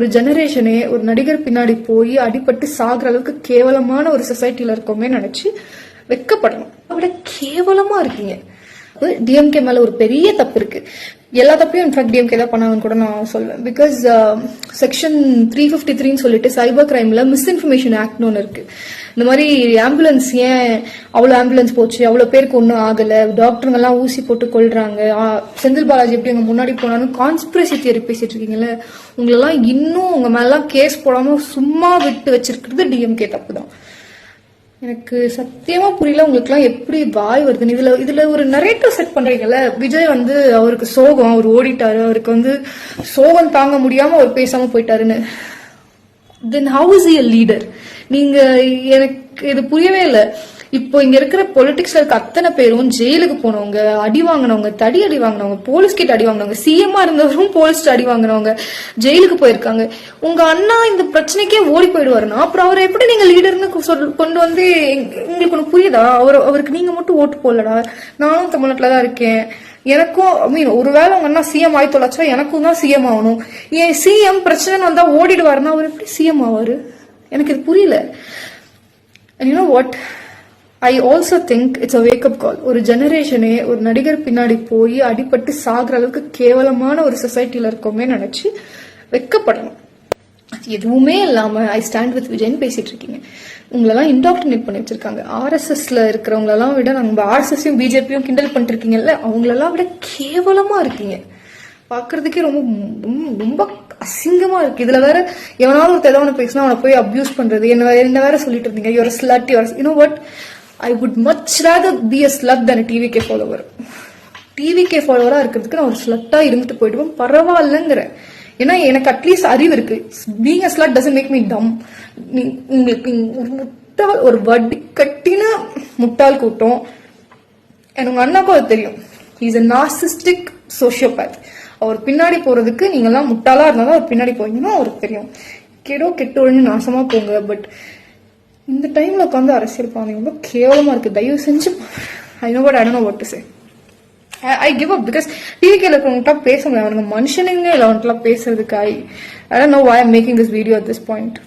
ஒரு ஜெனரேஷனே ஒரு நடிகர் பின்னாடி போய் அடிபட்டு சாகுற அளவுக்கு கேவலமான ஒரு சொசைட்டில இருக்கோமே நினைச்சு வெக்கப்படணும். அவட கேவலமா இருக்கீங்க. டிஎம்கே மேல ஒரு பெரிய தப்பு இருக்கு. எல்லா தப்பையும் இன்ஃபேக்ட் டிஎம்கே தான் பண்ணாங்கன்னு கூட நான் சொல்லுவேன் பிகாஸ் செக்ஷன் த்ரீ ஃபிஃப்டி த்ரீன்னு சொல்லிட்டு சைபர் கிரைம்ல மிஸ்இன்ஃபர்மேஷன் ஆக்ட்னு ஒன்று இருக்கு. இந்த மாதிரி ஆம்புலன்ஸ் ஏன் அவ்வளோ ஆம்புலன்ஸ் போச்சு? அவ்வளோ பேருக்கு ஒன்றும் ஆகலை. டாக்டருங்கெல்லாம் ஊசி போட்டு கொள்றாங்க செந்தில் பாலாஜி எப்படி அங்கே முன்னாடி போனாலும் கான்ஸ்பிரசி தியரி பேசிட்டு இருக்கீங்கல்ல? உங்களெல்லாம் இன்னும் உங்க மேலாம் கேஸ் போடாமல் சும்மா விட்டு வச்சிருக்கிறது டிஎம்கே தப்பு தான். எனக்கு சத்தியமா புரியல உங்களுக்குலாம் எப்படி வாய் வருதுன்னு. இதுல இதுல ஒரு நரேட்டிவ் செட் பண்றீங்கல்ல விஜய் வந்து அவருக்கு சோகம் அவர் ஓடிட்டாரு அவருக்கு வந்து சோகம் தாங்க முடியாம அவர் பேசாம போயிட்டாருன்னு. Then how is a leader நீங்க எனக்கு இது புரியவே இல்லை. இப்போ இங்க இருக்கிற பொலிட்டிக்ஸ்ல இருக்க அத்தனை பேரும் ஜெயிலுக்கு போனவங்க அடி வாங்கினவங்க தடி அடி வாங்கினவங்க போலீஸ் கிட்ட அடி வாங்கினவங்க சிஎம்மா இருந்தவரும் போலீஸ் அடி வாங்கினவங்க ஜெயிலுக்கு போயிருக்காங்க. உங்க அண்ணா இந்த பிரச்சனைக்கே ஓடி போயிடுவாருன்னா அப்புறம் அவரை எப்படி நீங்க லீடர்னு சொல் கொண்டு வந்து உங்களுக்கு ஒன்று புரியுதா? அவர் அவருக்கு நீங்க மட்டும் ஓட்டு போடலடா. நானும் தமிழ்நாட்டில் தான் இருக்கேன். எனக்கும் ஐ மீன் ஒருவேளை உங்க அண்ணா சிஎம் ஆகி தொலைச்சா எனக்கும் தான் சிஎம் ஆகணும். ஏன் சிஎம் பிரச்சனை வந்தா ஓடிடுவாருன்னா அவர் எப்படி சிஎம் ஆவாரு? எனக்கு இது புரியல. You what I also think it's a wake up call ஒரு ஜெனரேஷனே ஒரு நடிகர் பின்னாடி போய் அடிபட்டு சாகிற அளவுக்கு கேவலமான ஒரு சொசைட்டியில் இருக்கோமே நினச்சி வெக்கப்படணும். அது எதுவுமே இல்லாமல் ஐ ஸ்டாண்ட் வித் விஜய்னு பேசிட்டு இருக்கீங்க. உங்களெல்லாம் இன்டாக்டினேட் பண்ணி வச்சிருக்காங்க. ஆர்எஸ்எஸ்ல இருக்கிறவங்களெல்லாம் விட நம்ம ஆர்எஸ்எஸ்ஸையும் பிஜேபியும் கிண்டல் பண்ணிட்டு இருக்கீங்கல்ல அவங்களெல்லாம் விட கேவலமா இருக்கீங்க. பார்க்கறதுக்கே ரொம்ப ரொம்ப- ரொம்ப அசிங்கமா இருக்கு. இதுல வேற எவனாவது ஒரு தெலவனை பேசினா அவனை போய் அப்யூஸ் பண்றது என்ன வேற என்ன வேற சொல்லிட்டு இருந்தீங்க. Your slut your you know what I would much rather be a slut than TVK follower TVK ஃபாலோவராக இருக்கிறதுக்கு நான் ஒரு ஸ்லட்டாக இருந்துட்டு போயிடுவேன். பரவாயில்லங்கிறேன் ஏன்னா எனக்கு அட்லீஸ்ட் அறிவு இருக்கு. Being a slut doesn't make me dumb உங்களுக்கு ஒரு முட்டாள் ஒரு வட்டி கட்டின முட்டாள் கூட்டம். எனக்கு அண்ணாக்கும் அது தெரியும். இஸ் அ narcissistic சோஷியோபேத் அவர் பின்னாடி போறதுக்கு நீங்கெல்லாம் முட்டாளா இருந்தாலும் அவர் பின்னாடி போவீங்கன்னா அவருக்கு தெரியும். கெடோ கெட்டு ஒழிஞ்சு நாசமா போங்க. பட் இந்த டைம்ல உட்காந்து அரசியல் பாருங்க ரொம்ப கேவலமா இருக்கு. தயவு செஞ்சு I know but I know what to say I give up because டிவிக்கில் இருக்கிறவங்ககிட்ட பேச முடியாது. அவனுங்க மனுஷனுங்க இல்லை அவன்கிட்ட பேசுறதுக்கு. I I know I I'm making this video at this point